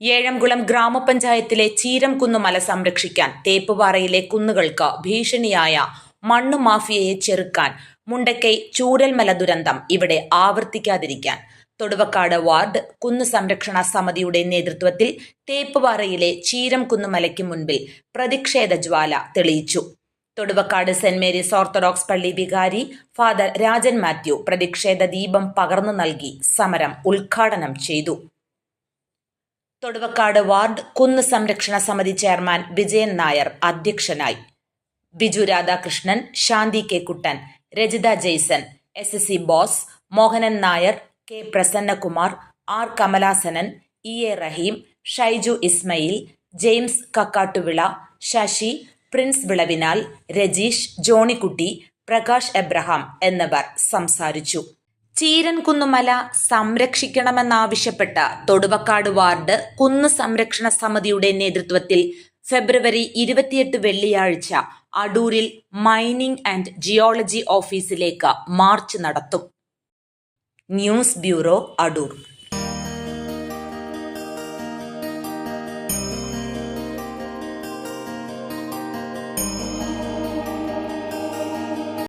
ഏഴംകുളം ഗ്രാമപഞ്ചായത്തിലെ ചീരംകുന്ന് മല സംരക്ഷിക്കാൻ തേപ്പുപാറയിലെ കുന്നുകൾക്ക് ഭീഷണിയായ മണ്ണു മാഫിയയെ ചെറുക്കാൻ മുണ്ടക്കൈ ചൂരൽമല ദുരന്തം ഇവിടെ ആവർത്തിക്കാതിരിക്കാൻ. തൊടുവക്കാട് വാർഡ് കുന്നു സംരക്ഷണ സമിതിയുടെ നേതൃത്വത്തിൽ തേപ്പുപാറയിലെ ചീരംകുന്ന് മലയ്ക്ക് മുൻപിൽ പ്രതിഷേധ ജ്വാല തെളിയിച്ചു. തൊടുവക്കാട് സെന്റ് മേരീസ് ഓർത്തഡോക്സ് പള്ളി വികാരി ഫാദർ രാജൻ മാത്യു പ്രതിഷേധ ദീപം പകർന്നു നൽകി സമരം ഉദ്ഘാടനം ചെയ്തു. തൊടുവക്കാട് വാർഡ് കുന്ന് സംരക്ഷണ സമിതി ചെയർമാൻ വിജയൻ നായർ അധ്യക്ഷനായി. Biju Radhakrishnan Shanti K Kuttan Rajitha Jaison S S C Bose Mohanan Nair K Prasannakumar R Kamalasanan E A Rahim Shaiju Ismail James Kakkattuvila Sasi Prince Vilavinal Rajeesh Johnykutty Prakash Abraham എന്നിവർ സംസാരിച്ചു. ചീരൻകുന്നുമല സംരക്ഷിക്കണമെന്നാവശ്യപ്പെട്ട Thoduvakkad ward കുന്ന് സംരക്ഷണ സമിതിയുടെ നേതൃത്വത്തിൽ ഫെബ്രുവരി ഇരുപത്തിയെട്ട് വെള്ളിയാഴ്ച അടൂരിൽ mining and geology ഓഫീസിലേക്ക് മാർച്ച് നടത്തും. News bureau Adoor.